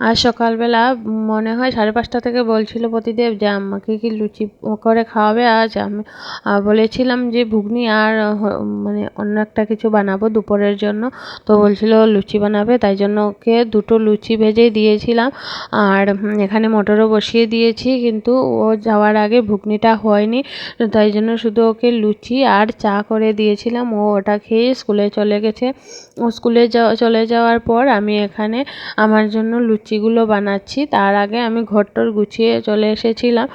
আজ সকালবেলা মনে হয় সাড়ে পাঁচটা থেকে বলছিল প্রতিদেব যে আমাকে কি লুচি করে খাওয়াবে আজ? আমি বলেছিলাম যে ঘুগনি আর মানে অন্য একটা কিছু বানাবো দুপুরের জন্য। তো বলছিল লুচি বানাবে, তাই জন্য ওকে দুটো লুচি ভেজে দিয়েছিলাম। আর এখানে মটরও বসিয়ে দিয়েছি, কিন্তু ও যাওয়ার আগে ঘুগনিটা হয়নি। তাই জন্য শুধু ওকে লুচি আর চা করে দিয়েছিলাম। ও ওটা খেয়ে স্কুলে চলে গেছে। ও স্কুলে চলে যাওয়ার পর আমি এখানে আমার জন্য লুচিগুলো বানাচ্ছি। তার আগে আমি ঘরটর গুছিয়ে চলে এসেছিলাম।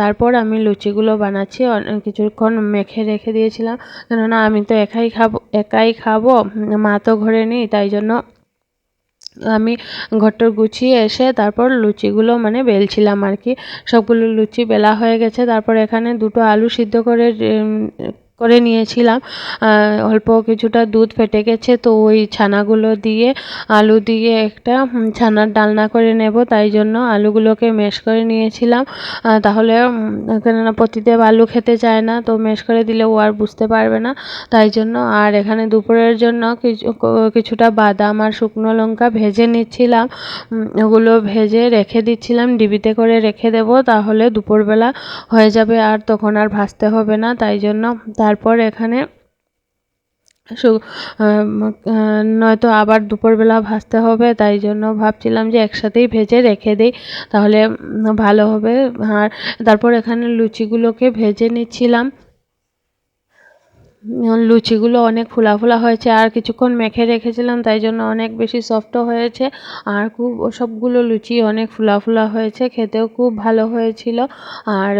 তারপর আমি লুচিগুলো বানাচ্ছি। কিছুক্ষণ মেখে রেখে দিয়েছিলাম। কেননা আমি তো একাই খাব একাই খাব। মা তো ঘরে নেই, তাই জন্য আমি ঘরটর গুছিয়ে এসে তারপর লুচিগুলো মানে বেলছিলাম আর কি। সবগুলো লুচি বেলা হয়ে গেছে। তারপর এখানে দুটো আলু সিদ্ধ করে করে নিয়েছিলাম। অল্প কিছুটা দুধ ফেটে গেছে, তো ওই ছানাগুলো দিয়ে, আলু দিয়ে একটা ছানার ডালনা করে নেব। তাই জন্য আলুগুলোকে মেশ করে নিয়েছিলাম। তাহলে কেননা প্রতিদেব আলু খেতে চায় না, তো মেশ করে দিলে ও আর বুঝতে পারবে না। তাই জন্য আর এখানে দুপুরের জন্য কিছু কিছুটা বাদাম আর শুকনো লঙ্কা ভেজে নিচ্ছিলাম। ওগুলো ভেজে রেখে দিচ্ছিলাম, ডিবিতে করে রেখে দেবো, তাহলে দুপুরবেলা হয়ে যাবে আর তখন আর ভাজতে হবে না। তাই জন্য তারপর এখানে নয়তো আবার দুপুরবেলা ভাজতে হবে, তাই জন্য ভাবছিলাম যে একসাথেই ভেজে রেখে দিই, তাহলে ভালো হবে। আর তারপর এখানে লুচিগুলোকে ভেজে নিচ্ছিলাম। লুচিগুলো অনেক ফোলা ফোলা হয়েছে, আর কিছুক্ষণ মেখে রেখেছিলাম, তাই জন্য অনেক বেশি সফটও হয়েছে। আর খুব সবগুলো লুচি অনেক ফোলা ফোলা হয়েছে, খেতেও খুব ভালো হয়েছিল। আর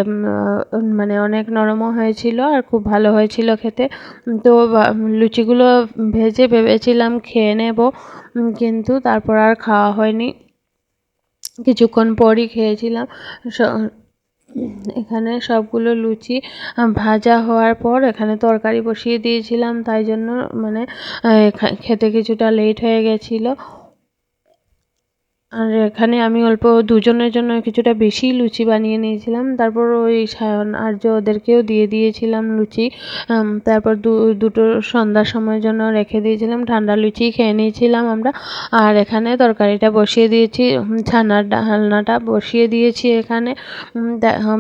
মানে অনেক নরমও হয়েছিল, আর খুব ভালো হয়েছিল খেতে। তো লুচিগুলো ভেজে ভেবেছিলাম খেয়ে নেব কিন্তু তারপর আর খাওয়া হয়নি। কিছুক্ষণ পরই খেয়েছিলাম এখানে সবগুলো লুচি ভাজা হওয়ার পর এখানে তরকারি বসিয়ে দিয়েছিলাম, তাই জন্য মানে খেতে কিছুটা লেট হয়ে গেছিল। আর এখানে আমি অল্প দুজনের জন্য কিছুটা বেশি লুচি বানিয়ে নিয়েছিলাম। তারপর ওই সায়ন, আর্য ওদেরকেও দিয়ে দিয়েছিলাম লুচি। তারপর দুটো সন্ধ্যার সময়ের জন্য রেখে দিয়েছিলাম, ঠান্ডা লুচি খেয়ে নিয়েছিলাম আমরা। আর এখানে তরকারিটা বসিয়ে দিয়েছি ছানার ডালনাটা বসিয়ে দিয়েছি এখানে।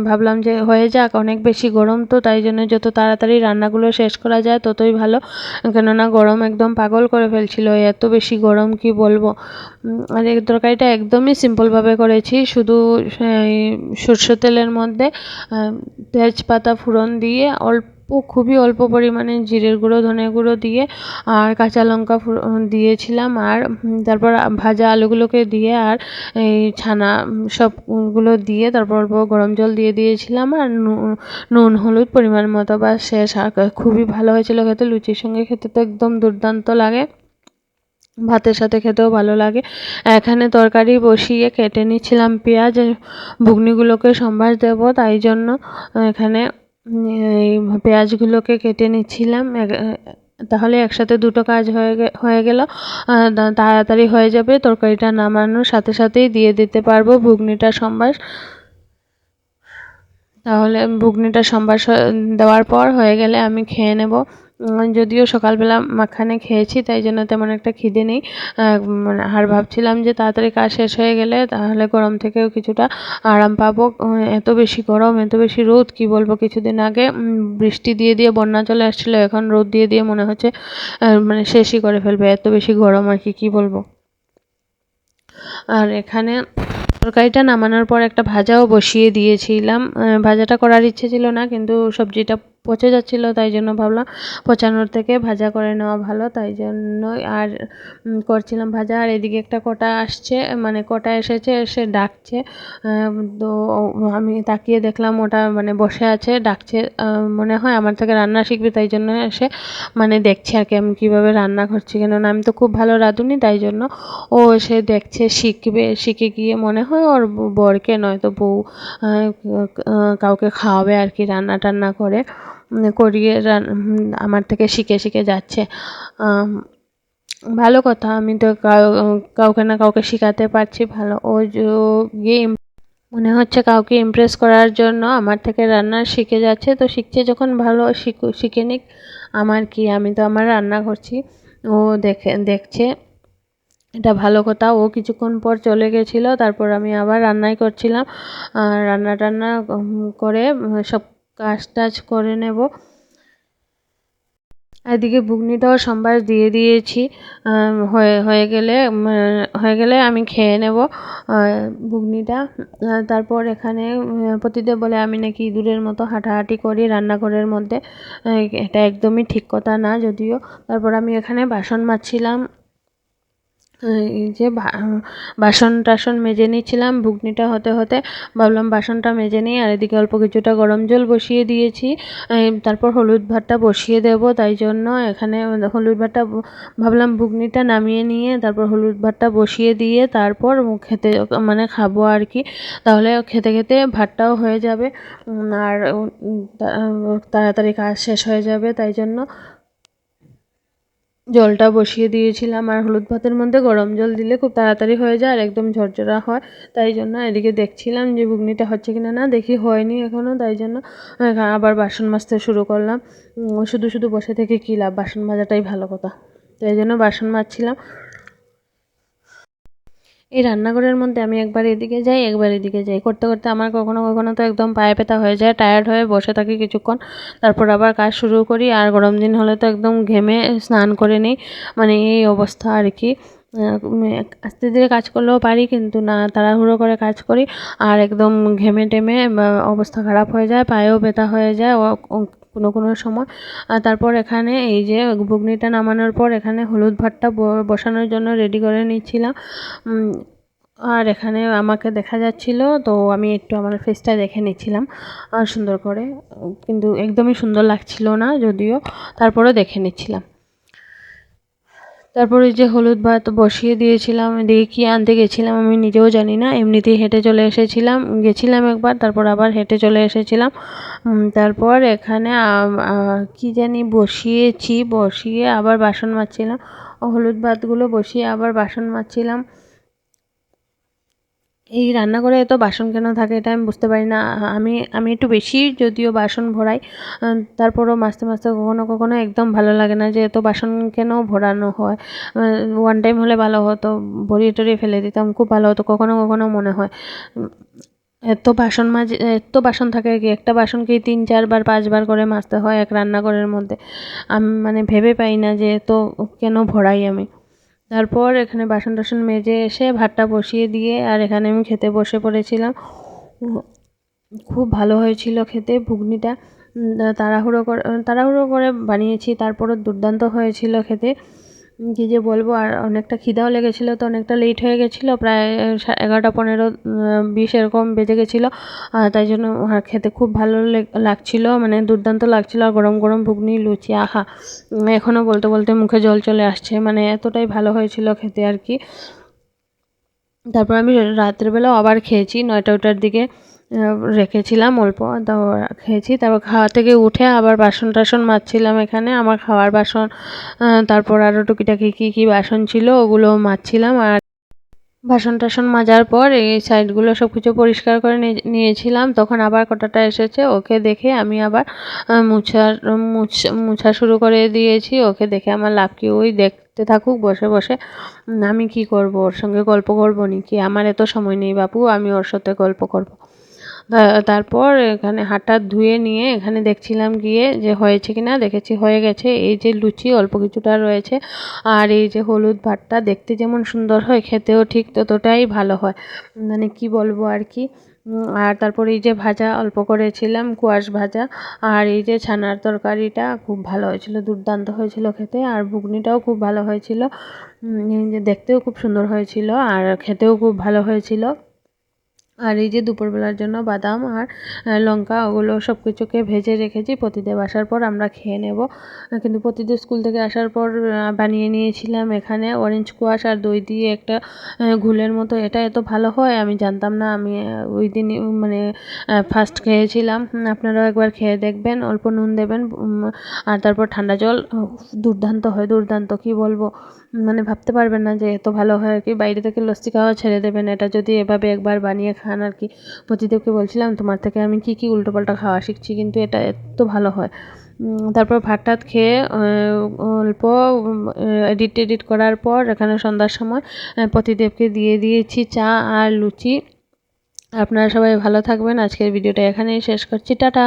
ভাবলাম যে হয়ে যাক, অনেক বেশি গরম তো, তাই জন্য যত তাড়াতাড়ি রান্নাগুলো শেষ করা যায় ততই ভালো। কেননা গরম একদম পাগল করে ফেলছিল, এত বেশি গরম কি বলব? আর এই তরকারিটা একদমই সিম্পলভাবে করেছি। শুধু সরষে তেলের মধ্যে তেজপাতা ফোড়ন দিয়ে অল্প, খুবই অল্প পরিমাণে জিরের গুঁড়ো ধনে গুঁড়ো দিয়ে আর কাঁচা লঙ্কা দিয়েছিলাম আর তারপর ভাজা আলুগুলোকে দিয়ে আর, এই, ছানা সবগুলো দিয়ে তারপর অল্প গরম জল দিয়ে দিয়েছিলাম আর নুন হলুদ পরিমাণ মতো বা শেষ খুবই ভালো হয়েছিল খেতে। লুচির সঙ্গে খেতে তো একদম দুর্দান্ত লাগে। ভাতের সাথে খেতেও ভালো লাগে। এখানে তরকারি বসিয়ে কেটে নিচ্ছিলাম পেঁয়াজ, ঘুগনিগুলোকে সম্বাস দেবো, তাই জন্য এখানে, এই পেঁয়াজগুলোকে কেটে নিচ্ছিলাম। তাহলে একসাথে দুটো কাজ হয়ে হয়ে গেল। তাড়াতাড়ি হয়ে যাবে, তরকারিটা নামানোর সাথে সাথেই দিয়ে দিতে পারব ঘুগনিটা সম্বাস তাহলে ঘুগনিটা সম্বাস দেওয়ার পর হয়ে গেলে আমি খেয়ে নেব। যদিও সকালবেলা মাখানে খেয়েছি, তাই জন্য তেমন একটা খিদে নেই। মানে আর ভাবছিলাম যে তাড়াতাড়ি কাজ শেষ হয়ে গেলে তাহলে গরম থেকেও কিছুটা আরাম পাবো। এত বেশি গরম, এত বেশি রোদ, কি বলব? কিছুদিন আগে বৃষ্টি দিয়ে দিয়ে বন্যা চলে আসছিল, এখন রোদ দিয়ে দিয়ে মনে হচ্ছে মানে শেষই করে ফেলবে, এত বেশি গরম আর কি, কী বলব? আর এখানে তরকারিটা নামানোর পর একটা ভাজাও বসিয়ে দিয়েছিলাম। ভাজাটা করার ইচ্ছে ছিল না, কিন্তু সবজিটা পচে যাচ্ছিল, তাই জন্য ভাবলাম পচানোর থেকে ভাজা করে নেওয়া ভালো, তাই জন্যই আর করছিলাম ভাজা। আর এদিকে একটা কটা আসছে মানে কটা এসেছে, এসে ডাকছে তো আমি তাকিয়ে দেখলাম ওটা মানে বসে আছে, ডাকছে মনে হয় আমার থেকে রান্না শিখবে, তাই জন্য এসে মানে দেখছে আর কি আমি কীভাবে রান্না করছি। কেননা আমি তো খুব ভালো রাঁধুনি, তাই জন্য ও এসে দেখছে, শিখবে, শিখে গিয়ে মনে হয় ওর বরকে নয়তো বউ কাউকে খাওয়াবে আর কি রান্না টান্না করে। করিয়ে আমার থেকে শিখে শিখে যাচ্ছে। ভালো কথা, আমি তো কাউকে না কাউকে শেখাতে পারছি ভালো। ও গিয়ে মনে হচ্ছে কাউকে ইমপ্রেস করার জন্য আমার থেকে রান্না শিখে যাচ্ছে। তো শিখছে যখন ভালো শিখু, শিখে নিক, আমার কি, আমি তো আমার রান্না করছি। ও দেখে, দেখছে, এটা ভালো কথা। ও কিছুক্ষণ পর চলে গেছিল, তারপর আমি আবার রান্নাই করছিলাম। রান্না টান্না করে সব কাজ টাজ করে নেব। এদিকে ঘুগনিটাও সম্বাস দিয়ে দিয়েছি। হয়ে হয়ে গেলে হয়ে গেলে আমি খেয়ে নেব ঘুগনিটা। তারপর এখানে পতিদেব বলে আমি নাকি ইঁদুরের মতো হাঁটাহাঁটি করি রান্নাঘরের মধ্যে। এটা একদমই ঠিক কথা না, যদিও। তারপর আমি এখানে বাসন মাজছিলাম। এই যে বাসন টাসন মেজে নিচ্ছিলাম ঘুগনিটা হতে হতে ভাবলাম বাসনটা মেজে নিই আর এদিকে অল্প কিছুটা গরম জল বসিয়ে দিয়েছি। তারপর হলুদ ভাতটা বসিয়ে দেব, তাই জন্য এখানে হলুদ ভাতটা ভাবলাম ঘুগনিটা নামিয়ে নিয়ে তারপর হলুদ ভাতটা বসিয়ে দিয়ে তারপর খেতে মানে খাব আর কি। তাহলে খেতে খেতে ভাতটাও হয়ে যাবে। আর তাড়াতাড়ি কাজ শেষ হয়ে যাবে, তাই জন্য জলটা বসিয়ে দিয়েছিলাম আর হলুদ ভাতের মধ্যে গরম জল দিলে খুব তাড়াতাড়ি হয়ে যায় আর একদম ঝরঝরা হয়। তাই জন্য এদিকে দেখছিলাম যে ঘুগনিটা হচ্ছে কিনা না, দেখি হয়নি এখনও তাই জন্য আবার বাসন মাজতে শুরু করলাম। শুধু শুধু বসে থেকে কী লাভ? বাসন মাজাটাই ভালো কথা। তাই জন্য বাসন মাজছিলাম। এই রান্নাঘরের মধ্যে আমি একবার এদিকে যাই, একবার এদিকে যাই। করতে করতে আমার কখনো কখনো তো একদম পায়ে ব্যথা হয়ে যায় টায়ার্ড হয়ে বসে থাকি কিছুক্ষণ। তারপর আবার কাজ শুরু করি আর গরম দিন হলে তো একদম ঘেমে স্নান করে নিই। মানে এই অবস্থা আর কি। আস্তে ধীরে কাজ করলেও পারি কিন্তু না, তাড়াহুড়ো করে কাজ করি। আর একদম ঘেমে টেমে অবস্থা খারাপ হয়ে যায়, পায়েও ব্যথা হয়ে যায় কোনো কোনো সময়। তারপর এখানে এই যে ঘুগনিটা নামানোর পর এখানে হলুদ ভাতটা বসানোর জন্য রেডি করে নিচ্ছিলাম। আর এখানে আমাকে দেখা যাচ্ছিল, তো আমি একটু আমার ফেসটা দেখে নিচ্ছিলাম। সুন্দর করে, কিন্তু একদমই সুন্দর লাগছিল না যদিও তারপরে দেখে নিচ্ছিলাম। তারপরে যে হলুদ ভাত বসিয়ে দিয়েছিলাম, দিয়ে কী আনতে গেছিলাম আমি নিজেও জানি না। এমনিতেই হেঁটে চলে এসেছিলাম, গেছিলাম একবার, তারপর আবার হেঁটে চলে এসেছিলাম। তারপর এখানে কি জানি বসিয়েছি, বসিয়ে আবার বাসন মাজছিলাম। হলুদ ভাতগুলো বসিয়ে আবার বাসন মাজছিলাম। এই রান্নাঘরে এত বাসন কেন থাকে এটা আমি বুঝতে পারি না। আমি আমি একটু বেশি যদিও বাসন ভরাই তারপরও মাজতে মাজতে কখনো কখনো একদম ভালো লাগে না যে এত বাসন কেন ভরানো হয়। ওয়ান টাইম হলে ভালো হতো, ভরিয়ে টরিয়ে ফেলে দিতাম, খুব ভালো হতো, কখনো কখনো মনে হয়। এত বাসন মাঝে, এত বাসন থাকে কি, একটা বাসনকেই তিন, চারবার, পাঁচবার করে মাজতে হয় এক রান্নাঘরের মধ্যে। আমি মানে ভেবে পাই না যে এত কেন ভরাই আমি। তারপর এখানে বাসন টাসন মেজে এসে ভাতটা বসিয়ে দিয়ে, আর এখানে আমি খেতে বসে পড়েছিলাম। খুব ভালো হয়েছিল খেতে ঘুগনিটা। তাড়াহুড়ো করে তাড়াহুড়ো করে বানিয়েছি, তারপরও দুর্দান্ত হয়েছিল খেতে। কী যে বলব, আর অনেকটা খিদাও লেগেছিলো তো অনেকটা লেট হয়ে গেছিল, প্রায় এগারোটা পনেরো বিশ এরকম বেজে গেছিল। তাই জন্য খেতে খুব ভালো লাগছিল মানে দুর্দান্ত লাগছিল, আর গরম গরম ঘুগনি, লুচি, আহা। এখনও বলতে বলতে মুখে জল চলে আসছে মানে এতটাই ভালো হয়েছিল খেতে আর কি। তারপর আমি রাত্রেবেলা আবার খেয়েছি, নয়টা ওটার দিকে। রেখেছিলাম অল্প তো খেয়েছি। তারপর খাওয়া থেকে উঠে আবার বাসন টাসন মাজছিলাম এখানে। আমার খাওয়ার বাসন তারপর আরও টুকিটাকি কী কী বাসন ছিল ওগুলো মাজছিলাম। আর বাসন টাসন মাজার পর এই সাইডগুলো সব কিছু পরিষ্কার করে নিয়েছিলাম। তখন আবার কটাটা এসেছে, ওকে দেখে আমি আবার মুছার, মুছা শুরু করে দিয়েছি। ওকে দেখে আমার লাভ কি? ওই দেখতে থাকুক, বসে বসে। আমি কি করব? ওর সঙ্গে গল্প করব নি কি আমার এত সময় নেই বাপু, আমি ওর সাথে গল্প করব। তারপর এখানে হাতটা ধুয়ে নিয়ে এখানে দেখছিলাম গিয়ে যে হয়েছে কি না দেখেছি হয়ে গেছে। এই যে লুচি অল্প কিছুটা রয়েছে আর এই যে হলুদ ভাতটা দেখতে যেমন সুন্দর হয়, খেতেও ঠিক ততটাই ভালো হয়। মানে কি বলব আর কি? আর তারপর এই যে ভাজা অল্প করেছিলাম, কুয়াশ ভাজা আর এই যে ছানার তরকারিটা খুব ভালো হয়েছিল, দুর্দান্ত হয়েছিল খেতে আর ঘুগনিটাও খুব ভালো হয়েছিল। দেখতেও খুব সুন্দর হয়েছিল আর খেতেও খুব ভালো হয়েছিল। আর এই যে দুপুরবেলার জন্য বাদাম আর লঙ্কা ওগুলো সব কিছুকে ভেজে রেখেছি। প্রতিদেব আসার পর আমরা খেয়ে নেব। কিন্তু প্রতিদেব স্কুল থেকে আসার পর বানিয়ে নিয়েছিলাম এখানে অরেঞ্জ কোয়াশ আর দই দিয়ে একটা ঘুলের মতো। এটা এত ভালো হয়, আমি জানতাম না। আমি ওই দিনই মানে ফার্স্ট খেয়েছিলাম। আপনারাও একবার খেয়ে দেখবেন, অল্প নুন দেবেন আর তারপর ঠান্ডা জল দুর্দান্ত হয়, দুর্দান্ত, কী বলব? মানে ভাবতে পারবেন না যে এত ভালো হয় আর কি? বাইরে থেকে লস্যি খাওয়া ছেড়ে দেবেন। এটা যদি এভাবে একবার বানিয়ে খান আর কি। প্রতিদেবকে বলছিলাম, তোমার থেকে আমি কী কী উল্টোপাল্টা খাওয়া শিখছি? কিন্তু এটা এত ভালো হয়। তারপর ভাত টাত খেয়ে অল্প এডিট এডিট করার পর এখানে সন্ধ্যার সময় প্রতিদেবকে দিয়ে দিয়েছি চা আর লুচি। আপনারা সবাই ভালো থাকবেন। আজকের ভিডিওটা এখানেই শেষ করছি। টাটা!